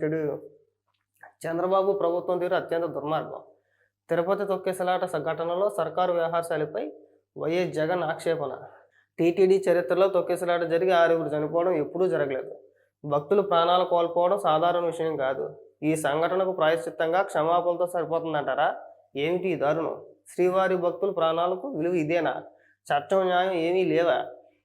వచ్చాడు చంద్రబాబు ప్రభుత్వం తీరు అత్యంత దుర్మార్గం. తిరుపతి తొక్కేసలాట సంఘటనలో సర్కారు వ్యవహారశాలపై వైఎస్ జగన్ ఆక్షేపణ. టీటీడీ చరిత్రలో తొక్కేసలాట జరిగి ఆరుగురు చనిపోవడం ఎప్పుడూ జరగలేదు. భక్తులు ప్రాణాలు కోల్పోవడం సాధారణ విషయం కాదు. ఈ సంఘటనకు ప్రాయశ్చిత్తంగా క్షమాపణతో సరిపోతుందంటారా? ఏమిటి ఈ దారుణం? శ్రీవారి భక్తుల ప్రాణాలకు విలువ ఇదేనా? చట్టం న్యాయం ఏమీ లేవా?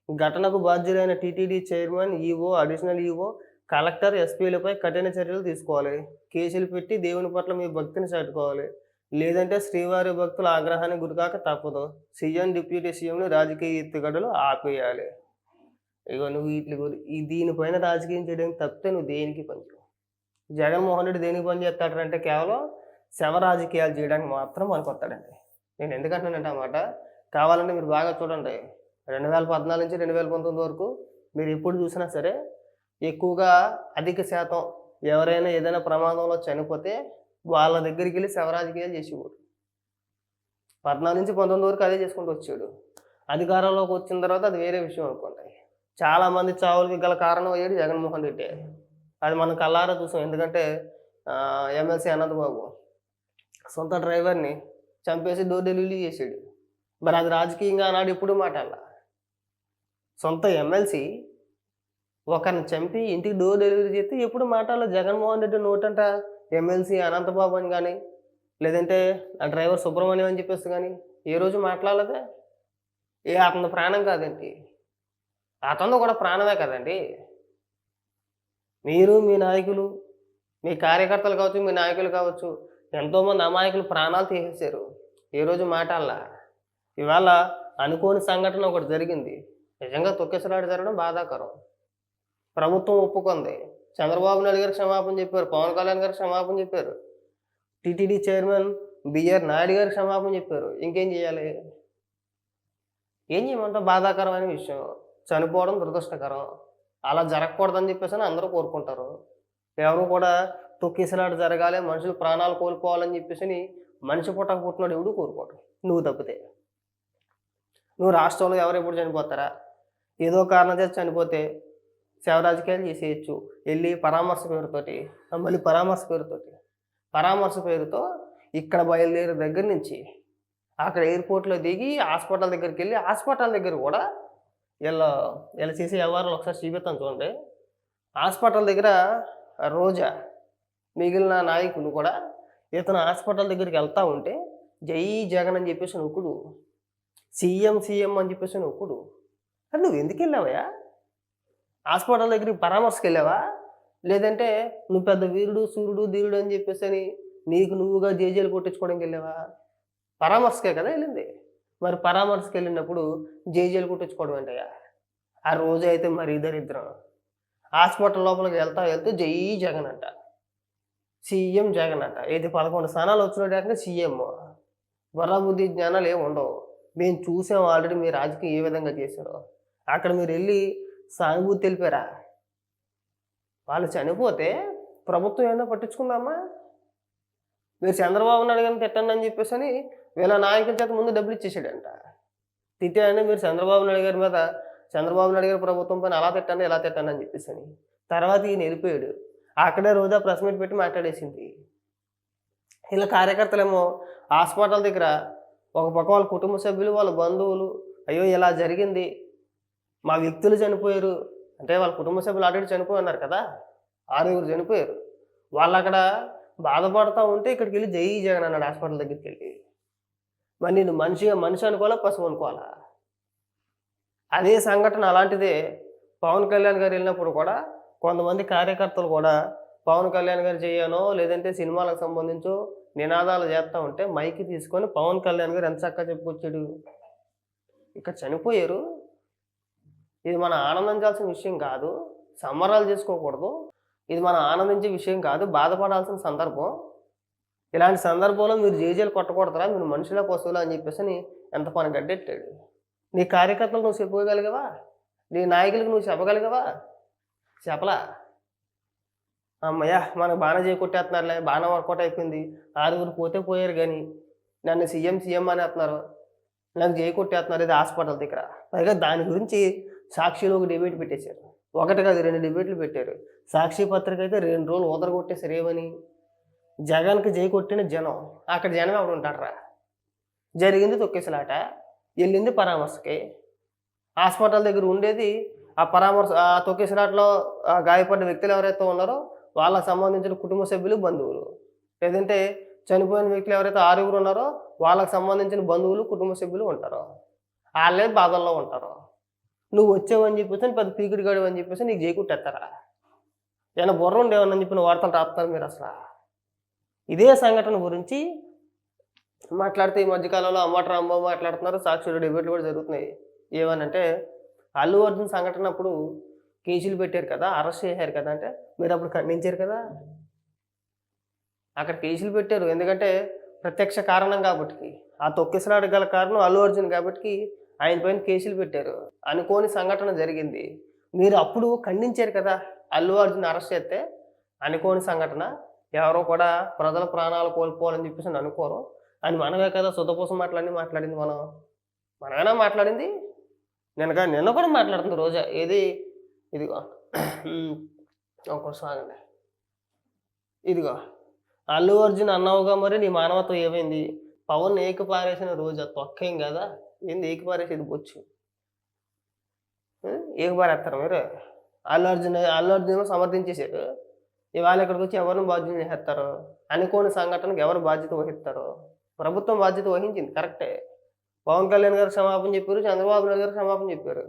ఘటనకు బాధ్యులైన TTD chairman EO additional EO collector ఎస్పీలపై కఠిన చర్యలు తీసుకోవాలి. కేసులు పెట్టి దేవుని పట్ల మీ భక్తిని చాటుకోవాలి. లేదంటే శ్రీవారి భక్తుల ఆగ్రహానికి గురికాక తప్పదు. సీఎం డిప్యూటీ సీఎంని రాజకీయ ఎత్తుగడలు ఆపేయాలి. ఇగో నువ్వు వీటి గురి దీనిపైన రాజకీయం చేయడానికి తప్పితే నువ్వు దేనికి పనిచేయవు జగన్మోహన్ రెడ్డి దేనికి పని చేస్తాడంటే కేవలం శవ రాజకీయాలు చేయడానికి మాత్రం పనికొస్తాడండి. నేను ఎందుకంటున్నానంటే అన్నమాట కావాలంటే మీరు బాగా చూడండి. రెండు వేల పద్నాలుగు నుంచి రెండు వేల పంతొమ్మిది వరకు మీరు ఎప్పుడు చూసినా సరే ఎక్కువగా అధిక శాతం ఎవరైనా ఏదైనా ప్రమాదంలో చనిపోతే వాళ్ళ దగ్గరికి వెళ్ళి శవరాజకీయాలు చేసేవాడు. పద్నాలుగు నుంచి పంతొమ్మిది వరకు అదే చేసుకుంటూ వచ్చాడు. అధికారంలోకి వచ్చిన తర్వాత అది వేరే విషయం అనుకోండి. చాలామంది చావులకి గల కారణం అయ్యాడు జగన్మోహన్ రెడ్డి. అది మనం కల్లారా చూసాం. ఎందుకంటే ఎమ్మెల్సీ అనంతబాబు సొంత డ్రైవర్ని చంపేసి డోర్ డెలివరీ చేసాడు మరి అది రాజకీయంగా అన్నాడు ఎప్పుడు మాట్లాడాల. సొంత ఎమ్మెల్సీ ఒకరిని చంపి ఇంటికి డోర్ డెలివరీ చేస్తే ఎప్పుడు మాట్లాడాలి జగన్మోహన్ రెడ్డి నోటంట ఎమ్మెల్సీ అనంతబాబు అని కానీ లేదంటే ఆ డ్రైవర్ సుబ్రహ్మణ్యం అని చెప్పేసి కానీ ఏ రోజు మాట్లాడలేదా? ఏ అతని ప్రాణం కాదండి. అతను కూడా ప్రాణమే కదండి. మీరు మీ నాయకులు మీ కార్యకర్తలు కావచ్చు మీ నాయకులు కావచ్చు ఎంతోమంది అమాయకులు ప్రాణాలు తీసేశారు. ఏ రోజు మాటల్లా ఇవాళ అనుకోని సంఘటన ఒకటి జరిగింది. నిజంగా తొక్కేసలాట జరగడం బాధాకరం. ప్రభుత్వం ఒప్పుకుంది. చంద్రబాబు నాయుడు గారు క్షమాపణ చెప్పారు. పవన్ కళ్యాణ్ గారు క్షమాపణ చెప్పారు. టీటీడీ చైర్మన్ బిఆర్ నాయుడు గారు క్షమాపణ చెప్పారు. ఇంకేం చేయాలి? ఏం చేయమంటావు? బాధాకరమైన విషయం. చనిపోవడం దురదృష్టకరం. అలా జరగకూడదని చెప్పేసి అని అందరూ కోరుకుంటారు. ఎవరు కూడా తొక్కిసలాట జరగాలి మనుషులు ప్రాణాలు కోల్పోవాలని చెప్పేసి మనిషి పుట్టక పుట్టినాడు ఎవడు కోరుకోడు. నువ్వు తప్పితే. నువ్వు రాష్ట్రంలో ఎవరు ఎప్పుడు చనిపోతారా? ఏదో కారణం చేసి చనిపోతే సేవ రాజకీయాలు చేసేయచ్చు. వెళ్ళి పరామర్శ పేరుతోటి మళ్ళీ పరామర్శ పేరుతోటి. పరామర్శ పేరుతో ఇక్కడ బయలుదేరే దగ్గర నుంచి అక్కడ ఎయిర్పోర్ట్లో దిగి హాస్పిటల్ దగ్గరికి వెళ్ళి హాస్పిటల్ దగ్గర కూడా వీళ్ళ వీళ్ళ చేసే వ్యవహారాలు ఒకసారి చూపిస్తాను చూడండి. హాస్పిటల్ దగ్గర రోజా మిగిలిన నాయకులు కూడా ఇతను హాస్పిటల్ దగ్గరికి వెళ్తూ ఉంటే జై జగన్ అని చెప్పేసి నొక్కుడు. సీఎం సీఎం అని చెప్పేసి నొక్కుడు. అది నువ్వు ఎందుకు వెళ్ళావయ్యా? హాస్పిటల్ దగ్గరికి పరామర్శకు వెళ్ళావా లేదంటే నువ్వు పెద్ద వీరుడు సూర్యుడు ధీరుడు అని చెప్పేసి అని నీకు నువ్వుగా జేజేలు కొట్టించుకోవడానికి వెళ్ళావా? పరామర్శకే కదా వెళ్ళింది. మరి పరామర్శకు వెళ్ళినప్పుడు జేజేలు కొట్టించుకోవడం ఏంటయ్యా? ఆ రోజు అయితే మరి దరిద్రం. హాస్పిటల్ లోపలికి వెళ్తా వెళ్తూ జై జగన్ అంట. సీఎం జగన్ అంట. ఇది పదకొండు స్థానాలు వచ్చినట్టు సీఎం. బుద్ధి జ్ఞానాలు ఏమి ఉండవు. మేము చూసాం ఆల్రెడీ మీ రాజకీయం ఏ విధంగా చేశారో. అక్కడ మీరు వెళ్ళి సానుభూతి తెలిపారా? వాళ్ళు చనిపోతే ప్రభుత్వం ఏమైనా పట్టించుకుందామా? మీరు చంద్రబాబు నాయుడు గారిని తిట్టండి అని చెప్పేసి అని వీళ్ళ నాయకుల చేత ముందు డబ్బులు ఇచ్చేసాడంట. తిట్టాడని మీరు చంద్రబాబు నాయుడు గారి మీద చంద్రబాబు నాయుడు గారి ప్రభుత్వం పైన అలా తిట్టండి ఎలా తిట్టండి అని చెప్పేసి అని తర్వాత ఈయన వెళ్ళిపోయాడు. అక్కడే రోజా ప్రెస్ మీట్ పెట్టి మాట్లాడేసింది. ఇలా కార్యకర్తలేమో హాస్పిటల్ దగ్గర ఒక పక్క వాళ్ళ కుటుంబ సభ్యులు వాళ్ళ బంధువులు అయ్యో ఇలా జరిగింది మా వ్యక్తులు చనిపోయారు. అంటే వాళ్ళ కుటుంబ సభ్యులు ఆల్రెడీ చనిపోయి ఉన్నారు కదా. ఆరుగురు చనిపోయారు. వాళ్ళు అక్కడ బాధపడతా ఉంటే ఇక్కడికి వెళ్ళి జై జగన్ అన్నాడు హాస్పిటల్ దగ్గరికి వెళ్ళి. మరి నేను మనిషిగా మనిషి అనుకోవాలా పశువు అనుకోవాలా? అదే సంఘటన అలాంటిదే. పవన్ కళ్యాణ్ గారు వెళ్ళినప్పుడు కూడా కొంతమంది కార్యకర్తలు కూడా పవన్ కళ్యాణ్ గారు చేయనో లేదంటే సినిమాలకు సంబంధించో నినాదాలు చేస్తూ ఉంటే మైకి తీసుకొని పవన్ కళ్యాణ్ గారు ఎంత చక్కగా చెప్పుకొచ్చాడు. ఇక్కడ చనిపోయారు. ఇది మనం ఆనందించాల్సిన విషయం కాదు. సంబరాలు చేసుకోకూడదు. ఇది మనం ఆనందించే విషయం కాదు. బాధపడాల్సిన సందర్భం. ఇలాంటి సందర్భంలో మీరు జేజేలు కొట్టకూడదురా. మీరు మనుషుల పశువులు అని చెప్పేసి అని ఎంత పని గడ్డెట్టాడు. నీ కార్యకర్తలు నువ్వు చెప్పుకోగలిగావా నీ నాయకులకు నువ్వు చెప్పగలిగావా? చెప్పలా. అమ్మయ్యా మనకు బాగానే చేకొట్టేస్తున్నారులే బాగానే వర్కౌట్ అయిపోయింది. ఆరుగురు పోతే పోయారు కానీ నన్ను సీఎం సీఎం అని అంటున్నారు నాకు చేకొట్టేస్తున్నారు ఇది హాస్పిటల్ దగ్గర. పైగా దాని గురించి సాక్షిలో ఒక డిబేట్ పెట్టేశారు. ఒకటి కాదు రెండు డిబేట్లు పెట్టారు. సాక్షి పత్రిక అయితే రెండు రోజులు ఊదర కొట్టేశారు ఏమని? జగన్కి జై కొట్టిన జనం అక్కడ జనం ఎవరు ఉంటాడరా జరిగింది తొక్కేసలాట వెళ్ళింది పరామర్శకి. హాస్పిటల్ దగ్గర ఉండేది ఆ పరామర్శ ఆ తొక్కేసలాటలో గాయపడ్డ వ్యక్తులు ఎవరైతే ఉన్నారో వాళ్ళకి సంబంధించిన కుటుంబ సభ్యులు బంధువులు. లేదంటే చనిపోయిన వ్యక్తులు ఎవరైతే ఆరుగురు ఉన్నారో వాళ్ళకి సంబంధించిన బంధువులు కుటుంబ సభ్యులు ఉంటారు. వాళ్ళే బాధల్లో ఉంటారు. నువ్వు వచ్చావని చెప్పేసి పెద్ద పీకిడి గాడు అని చెప్పేసి నీకు జైకుట్టేస్తారా ఏమైనా బుర్ర ఉండేవని చెప్పిన వార్తలు రాస్తారు మీరు అసలు? ఇదే సంఘటన గురించి మాట్లాడితే ఈ మధ్యకాలంలో అమ్మట రాంబాబు మాట్లాడుతున్నారు. సాక్షులు డిబేట్లు కూడా జరుగుతున్నాయి. ఏమనంటే అల్లు అర్జున్ సంఘటన అప్పుడు కేసులు పెట్టారు కదా అరెస్ట్ చేశారు కదా అంటే మీరు అప్పుడు ఖండించారు కదా? అక్కడ కేసులు పెట్టారు. ఎందుకంటే ప్రత్యక్ష కారణం కాబట్టి ఆ తొక్కిసలాడగల కారణం అల్లు అర్జున్ కాబట్టి ఆయన పైన కేసులు పెట్టారు. అనుకోని సంఘటన జరిగింది. మీరు అప్పుడు ఖండించారు కదా అల్లు అర్జున్ అరెస్ట్ చేస్తే అనుకోని సంఘటన ఎవరో కూడా ప్రజల ప్రాణాలు కోల్పోవాలని చెప్పేసి అనుకోరు. అని మనమే కదా సుతపోసం మాట్లాడి మాట్లాడింది మనం. మనమేనా మాట్లాడింది. నిన్నగా నిన్న కూడా మాట్లాడుతుంది రోజా. ఏది? ఇదిగో. ఒకసారి ఇదిగో. అల్లు అర్జున్ అన్నావుగా మరి నీ మానవత్వం ఏమైంది? పవన్ ఏకపారేసిన పారేసిన రోజు తొక్కేం కదా? ఏంది ఏకి పారేసేది బొచ్చు. ఏకి మీరు అల్లు అర్జున్ అల్లు అర్జున్ సమర్థించేశారు ఇవాళ ఇక్కడికి వచ్చి ఎవరిని బాధ్యత చేస్తారు? అనుకోని సంఘటనకు ఎవరు బాధ్యత వహిస్తారు? ప్రభుత్వం బాధ్యత వహించింది కరెక్టే పవన్ కళ్యాణ్ గారు క్షమాపణ చెప్పారు చంద్రబాబు నాయుడు గారు క్షమాపణ చెప్పారు.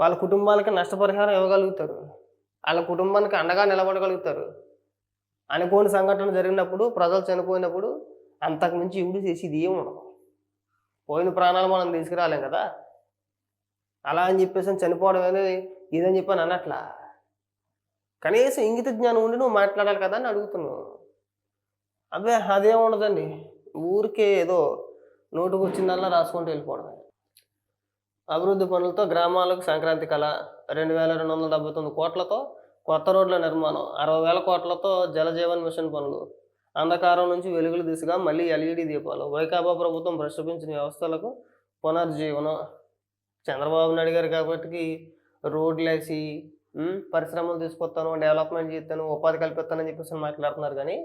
వాళ్ళ కుటుంబాలకి నష్టపరిహారం ఇవ్వగలుగుతారు. వాళ్ళ కుటుంబానికి అండగా నిలబడగలుగుతారు. అనుకోని సంఘటన జరిగినప్పుడు ప్రజలు చనిపోయినప్పుడు అంతకు మించి చేసేది ఏమి ఉండదు. పోయిన ప్రాణాలు మనం తీసుకురాలేం కదా? అలా అని చెప్పేసి చనిపోవడం అనేది ఇదని చెప్పాను అన్నట్లా? కనీసం ఇంగిత జ్ఞానం ఉండి నువ్వు మాట్లాడాలి కదా అని అడుగుతున్నావు. అబ్బే అదేం ఉండదండి. ఊరికే ఏదో నోటుకు వచ్చిందల్లా రాసుకుంటూ వెళ్ళిపోవడమే. అభివృద్ధి పనులతో గ్రామాలకు సంక్రాంతి కళ రెండు వేల రెండు వందల డెబ్బై తొమ్మిది కోట్లతో కొత్త రోడ్ల నిర్మాణం అరవై వేల కోట్లతో జలజీవన్ మిషన్ పనులు అంధకారం నుంచి వెలుగులు దిశగా మళ్ళీ ఎల్ఈడి దీపాలు. వైకాపా ప్రభుత్వం ప్రశ్నించిన వ్యవస్థలకు పునర్జీవనం చంద్రబాబు నాయుడు గారు కాబట్టి రోడ్లు వేసి పరిశ్రమలు తీసుకొస్తాను డెవలప్మెంట్ చేస్తాను ఉపాధి కల్పిస్తానని చెప్పేసి మాట్లాడుతున్నారు. కానీ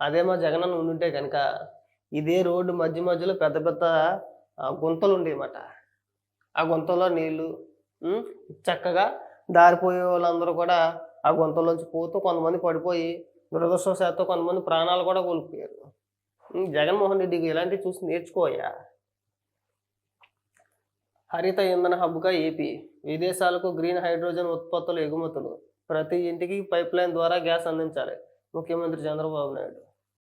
అదే మా జగన్ ఉండుంటే కనుక ఇదే రోడ్డు మధ్య మధ్యలో పెద్ద పెద్ద గుంతలు ఉండేవన్నమాట ఆ గుంతలో నీళ్ళు చక్కగా దారిపోయే వాళ్ళందరూ కూడా ఆ గుంతలోంచి పోతూ కొంతమంది పడిపోయి దురదృష్టవశాత్తు కొంతమంది ప్రాణాలు కూడా కోల్పోయారు. జగన్మోహన్ రెడ్డికి ఇలాంటివి చూసి నేర్చుకోయా? హరిత ఇంధన హబ్గా ఏపీ. విదేశాలకు గ్రీన్ హైడ్రోజన్ ఉత్పత్తులు ఎగుమతులు. ప్రతి ఇంటికి పైప్ లైన్ ద్వారా గ్యాస్ అందించాలి. ముఖ్యమంత్రి చంద్రబాబు నాయుడు.